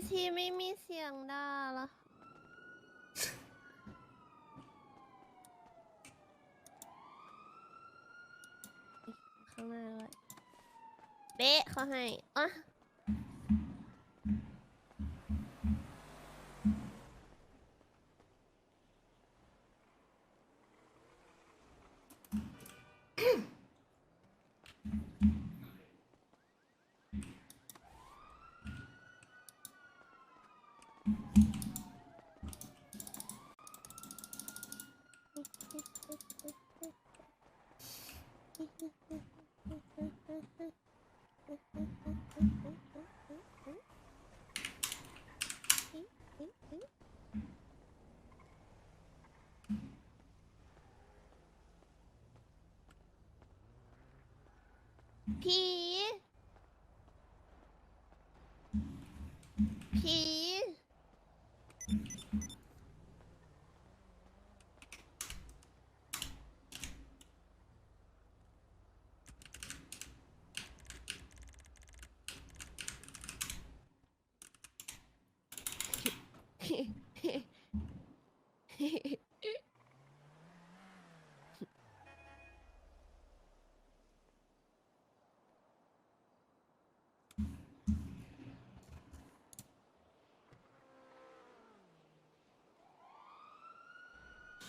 ทำไม NPC ไม่มีเสียงด่าหรอข้างหน้าด้วยเบ๊ะเขาให้อะ ผีผี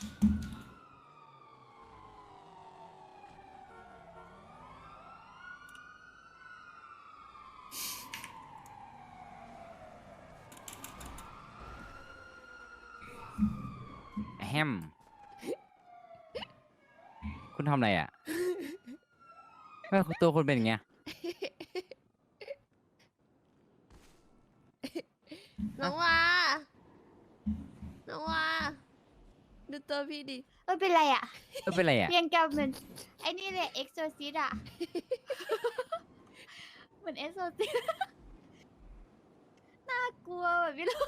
แฮม คุณทำอะไรอะ ไม่ตัวคุณเป็นอย่างเงี้ย น้องวาน้องวาดูตัว พี่ดิเออเป็นไรอะเออเป็นไรอะเรียงกับเหมือนไอ้นี่เลยเอ็กโซซิสอะ เหมือนเอ็กโซซิสน่ากลัวแบบไม่รู้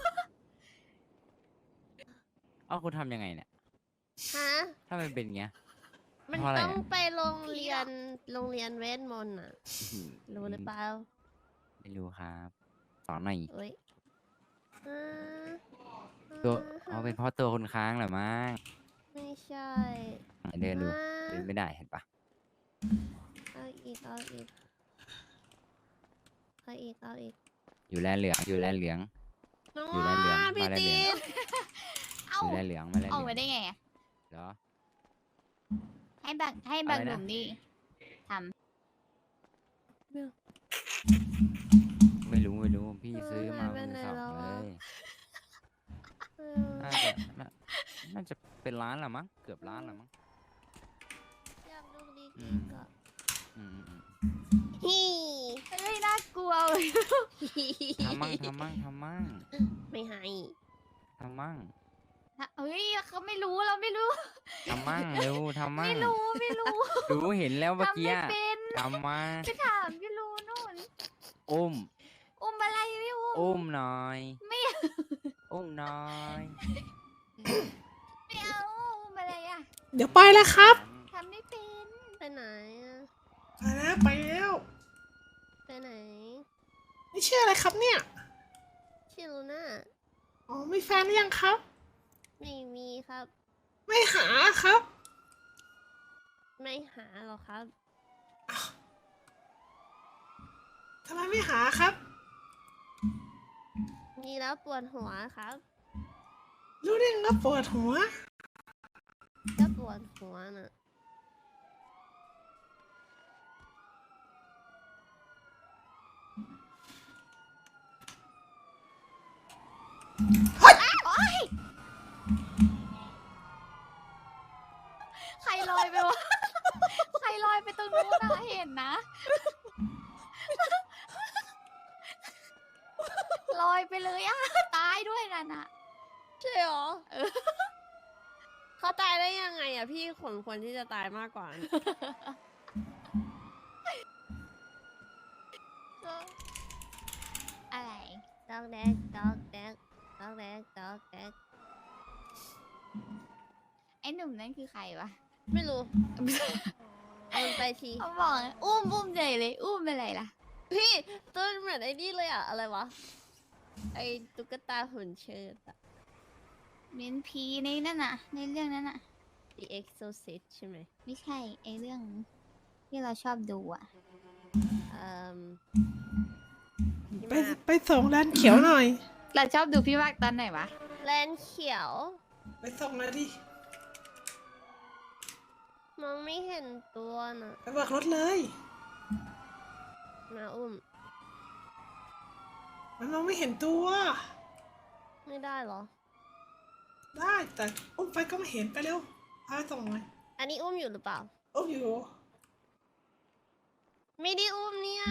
เอ้าคุณทำยังไงเนี่ยฮะถ้ามันเป็นอย่างเงี้ย มันเพราะอะไรต้องอะ ไปโรงเรียนโรงเรียนเวทมนต์อะ รู้หรือเปล่าไม่รู้ครับสอนหน่อยเอ้ยอ่าตัวเอาเป็นเพราะตัวคุณค้างเหรอมั้ง ไม่ใช่เดินดูอ่าเดินไม่ได้เห็นปะเอาอีกเอาอีกเอาอีกเอาอีกอยู่แลเหลืองอยู่แลเหลือง น้องอยู่ได้เหลืองว่าพี่มาได้เหลืตีองนเอ้าอยู่แลเหลืองไม่แลเหออกลืมาองได้ไงอะเหรอ ให้บางให้บางอะไรหนะ นุ่มนี่ทไม่รู้ไม่รู้พี่เออซื้อมาหายไปมือไหนสองแล้วเลอะยเออน่าจะน่า น่าจะเป็นร้านละมั้งเกือบร้านละมั้งอยากดูดีอืดีมก็อืมอืมอืมฮีำเฮ้ยน่ากลัวเลยทำมั่งทำมั่งทำมั่งไม่ให้ทำมั่งเฮ้ยเขาไม่รู้เราไม่รู้ ทำมั่งเร็วทำมั่ไม่งรู้ไม่รู้รู้เห็นแล้วเมื่อทำกี้ไม่อะเป็นทำมาไปถามพี่รู้นู่นอุ้มอุ้มอะไรไม่อุ้มอุ้มหน่อยไม่เอาอุ้มหน่อย ไม่เอาอุ้มอะไรอะเดี๋ยวไปแล้วครับทำไม่เป็นไปไหนอะไปแล้วไปแล้วไปไหนนี่ชื่ออะไรครับเนี่ยชิลูน่าอ๋อมีแฟนหรือยังครับ ไม่มีครับ ไม่หาครับ ไม่หาหรอกครับทำไมไม่หาครับ มีแล้วปวดหัวครับ รู้ได้ไงว่าปวดหัว ก็ปวดหัวน่ะ เฮ้ยลอยไปวะ ใครลอยไปตรงนู้นนะเห็นนะ ลอยไปเลยอะ ตายด้วยนั่นอะ ใช่หรอ เออ เขาตายได้ยั งไงอะพี่ขนควรที่จะตายมากกว่า อะไรดอกแดกดอกแดกดอกแดกดอกแดกไอ้หนุ่มนั่นคือใครวะไม่รู้ เอามันไปทีเขาบอกอุ้มอุ้มเลยเลย อุ้มอะไรล่ะ พี่ต้นเหมือนไอ้นี่เลยอะอะไรวะ ไอ้ตุ๊กตาหุ่นเชิดอะเน้นพีในนั่นน่ะ ในเรื่องนั้นน่ะ The Exorcist ใช่ไหมไม่ใช่ไอเรื่องที่เราชอบดูอะเอ่มพี่ไปมากไปส่งร้านเขียวหน่อย เราชอบดูพี่มากตอนไหนวะ แลนเขียว ไปส่งเลยดิมองไม่เห็นตัวน่ะ ไปเบิกรถเลย มาอุ้ม มันมองไม่เห็นตัว ไม่ได้เหรอ ได้แต่อุ้มไปก็ไม่เห็นไปเร็ว พาไปส่งหน่อยอันนี้อุ้มอยู่หรือเปล่าอุ้มอยู่ไม่ได้อุ้มเนี่ย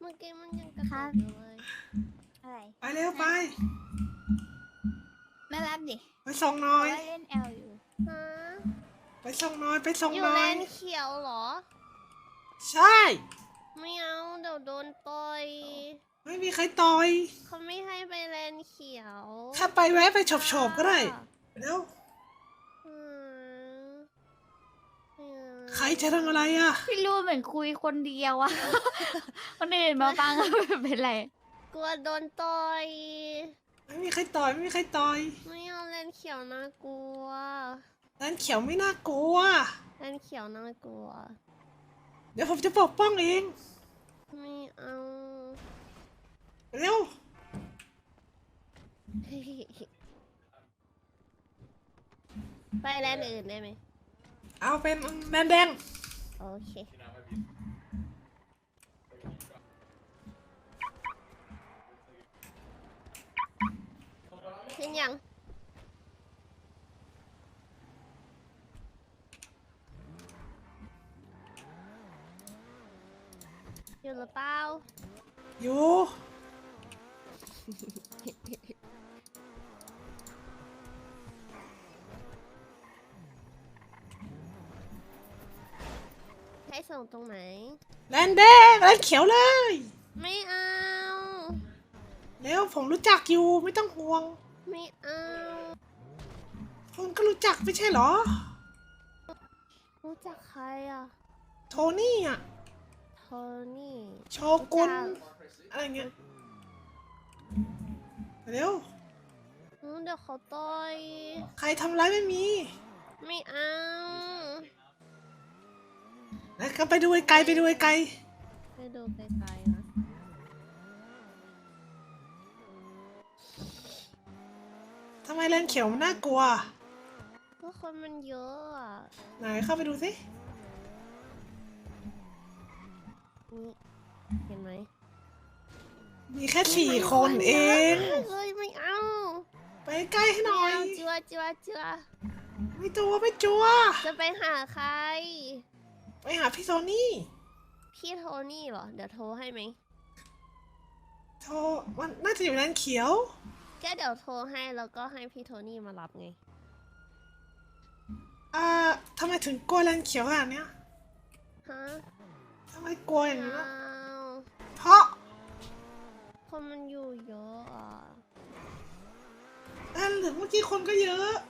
เมื่อกี้มันยังกระครัตุบ กอยู่เลย อะไรไปเร็วไปไม่รับดิไปส่งหน่เพอยราะว่าเล่นแอลอยู่ ฮะ ไปส่งหน่อยไปส่งอยู่หน่อแลย นเขียวเหรอ ใช่ ไม่เอาเดี๋ยวโดนต่อยไม่มีใครต่อย เขาไม่ให้ไปแลนเขียวถ้าไปแวะไปฉบๆก็ได้ไปเร็ว อืมไม่เอา ใครจะทำอะไรอะ พี่รู้เหมือนคุยคนเดียวอะ คนอื่นมาฟังก็ไม่เป็นไร กลัวโดนต่อยไม่มีใครต่อยไม่มีใครต่อยไม่เอาแลนเขียวน่ากลัวร้านเขียวไม่น่ากลัวแลนเขียวน่ากลัว เดี๋ยวผมจะปกป้องเอง ไม่เอาเร็ว ไปแลนอื่นได้ไหม เอาเป็นแดงแดงโอเค ขึ้นยัง อยู่หรือเปล่าอยู่ ส่งตรงไหนแดงแดงร้านเขียวเลย ไม่เอา เร็วผมรู้จักอยู่ไม่ต้องห่วง ไม่เอา คุณก็รู้จักไม่ใช่เหรอ รู้จักใครอะ โทนี่อะ โทนี่ โชกุนรู้จักอะไรเงี้ย เร็วอืมเดี๋ยวเขาต่อย ใครทำร้ายไม่มี ไม่เอา แล้วก็ไปดูไกลๆไปดูไกลไปดูไกลๆนะๆทำไมแลนเขียวมันน่ากลัว ก็คนมันเยอะอะไหนเข้าไปดูสินี่เห็นไหมมีแค่สี่คนเอง เฮ้ยไม่เอาไปใกล้ให้หไม่น่อยเอาจัวจัวจัวไม่ตัวไม่จัว จะไปหาใคร ไปหาพี่โทนี่ พี่โทนี่เหรอ เดี๋ยวโทรให้ไหมโทรมันน่าจะอยู่แลนเขียวแกเดี๋ยวโทรให้แล้วก็ให้พี่โทนี่มารับไง อ่าทำไมถึงกลัวแลนเขียวขนาดเนี้ยฮะทำไมกลัวอย่างไม่นี้ล่ะเอาเพราะคนมันอยู่เยอะอะแลนเหลืองเมื่อกี้คนก็เยอะไม่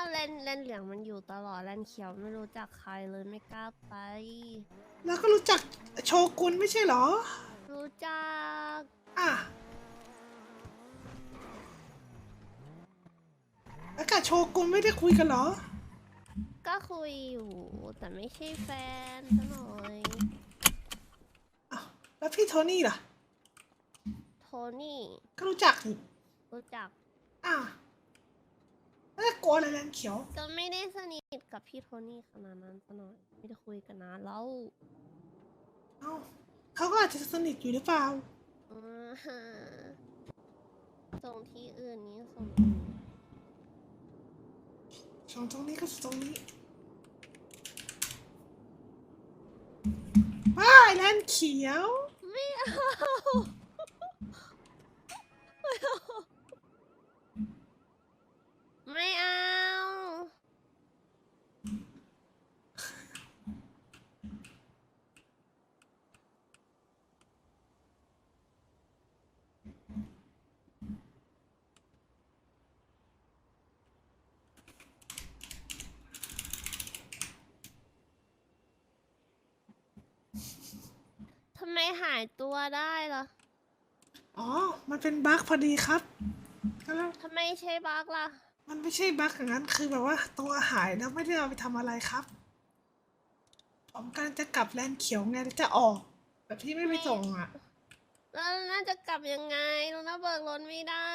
เอาเลนเลนเหลืองมันอยู่ตลอดเลนเขียวไม่รู้จักใครเลยไม่กล้าไป แล้วก็รู้จักโชกุนไม่ใช่เหรอ รู้จัก อะแล้วกับโชกุนไม่ได้คุยกันเหรอ ก็คุยอยู่ แต่ไม่ใช่แฟนซะหน่อยอ้าวแล้วพี่โทนี่ล่ะ โทนี่ก็รู้จักนี่รู้จัก อะ แล้วจะกลัวอะไรแลนเขียว ก็ไม่ได้สนิทกับพี่โทนี่ขนาดนั้นซะหน่อยไม่ได้คุยกันนานแล้วเอ้าเขาก็อาจจะสนิทอยู่หรือเปล่า อ่าฮะส่งที่อื่นนี้ส่งสองตรงนี้ก็ตรงนี้ว้ายแลนเขียว ไม่เอาไม่เอา ทำไม หายตัวได้ล่ะอ๋อ มันเป็นบั๊กพอดีครับก็แล้วทำไมใช่บักล่ะ มันไม่ใช่บั๊กอย่างนั้น คือแบบว่าตัวหายแล้วไม่ได้เอาไปทำอะไรครับ ผมกำลังจะกลับแลนด์เขียวไงแล้วจะออก แบบที่ไม่ไปส่งอะ แล้วน่าจะกลับยังไงเราน่าเบิกรถไม่ได้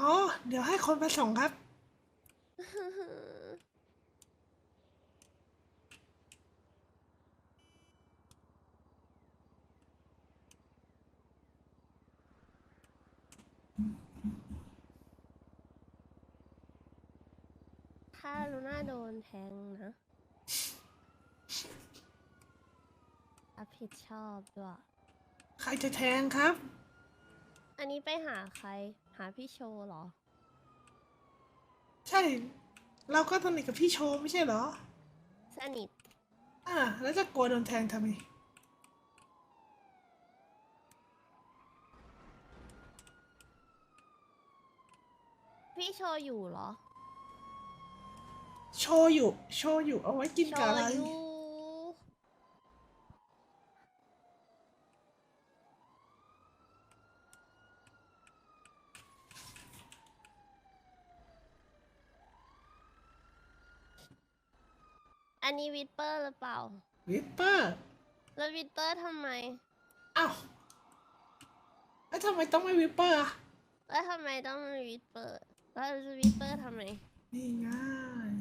อ๋อ เดี๋ยวให้คนไปส่งครับ ถ้าลูน่าโดนแทงนะรับผิดชอบด้วย ใครจะแทงครับ อันนี้ไปหาใคร หาพี่โชว์เหรอ ใช่ เราก็สนิทกับพี่โชว์ไม่ใช่เหรอ สนิท อ่า แล้วจะกลัวโดนแทงทำไม พี่โชว์อยู่เหรอ โชว์อยู่โชว์อยู่เอาไว้กินโชกับว์อะไรอยู่ อันนี้วิดเปอร์หรือเปล่า วิปเปอร์แล้ววิดเปอร์ทำไม อ้าวแล้วทำไมต้องไม่วิปเปอร์อะแล้วทำไมต้องมีวิดเปอร์ แล้วจะวิดเปอร์ทำไมนี่ง่าย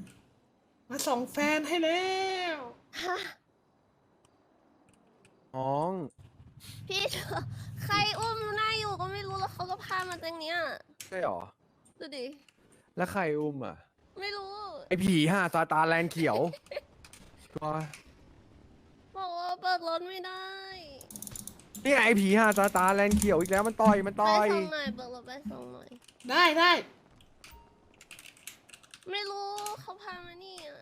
มาส่งแฟนให้แล้วฮะน้อง พี่เธอใครอุ้มลูน่าอยู่ก็ไม่รู้แล้วเขาก็พามาตรงเนี้ยใช่หรอ ดูดิ แล้วใครอุ้มอะ ไม่รู้ ไอผีห่าซาตานแลนด์เขียวตัวบอกว่าเปิดรถไม่ได้นี่ไงไอผีห่าซาตานแลนด์เขียวอีกแล้วมันต่อยมันไปต่อยส่งหน่อยเปิดรถไปส่งหน่อย ได้ได้ ไม่รู้เขาพามานี่อะ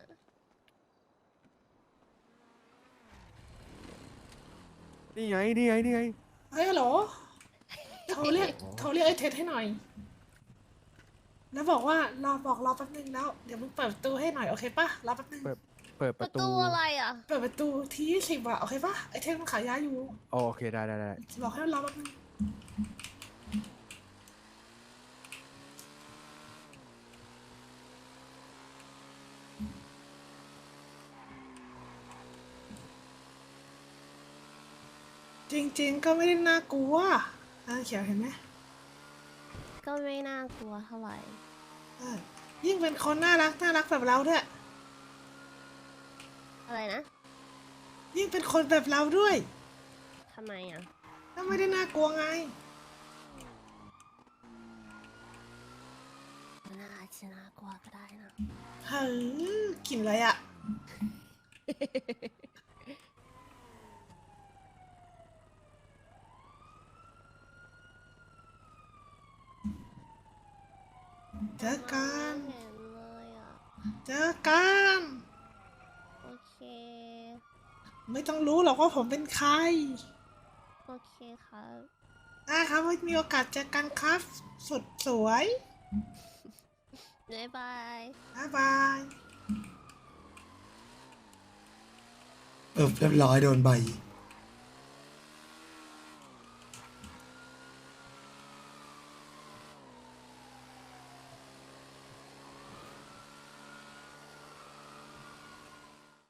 นี่ไงนี่ไงนี่ไงเฮ้ยฮัลโหลโทรเรียกโทรเรียกไอ้เท็ดให้หน่อย แล้วบอกว่ารอบอกรอแป๊บนึงแล้วเดี๋ยวมึงเปิดประตูให้หน่อยโอเคปะรอแป๊บนึงเปิดเปิดปประระตูตูอะไรอะ เปิดประตูที่ยี่สิบอะโอเคปะไอ้เท็ดมันขายยาอยู่ โอเคได้ได้ได้บอกให้มันรอแป๊บนึงจ ริง ๆ ก็ไม่ได้น่ากลัวอ่าเขียวเห็นไหมก็ไม่น่ากลัวเท่าไหร่ เออยิ่งเป็นคนน่ารักน่ารักแบบเราด้วย อะไรนะยิ่งเป็นคนแบบเราด้วยทำไมอะ ก็ไม่ได้น่ากลัวไงน่าจะน่ากลัวก็ได้นะ เฮ้ยกลิ่นอะไรอะ เจอกัน เห็นเลยอะ เจอกัน โอเค ไม่ต้องรู้หรอกว่าผมเป็นใคร โอเคครับได้ครับไว้มีโอกาสเจอกันครับ สุดสวยบ๊ายบาย บ๊ายบาย เออเรียบร้อยโดนใบ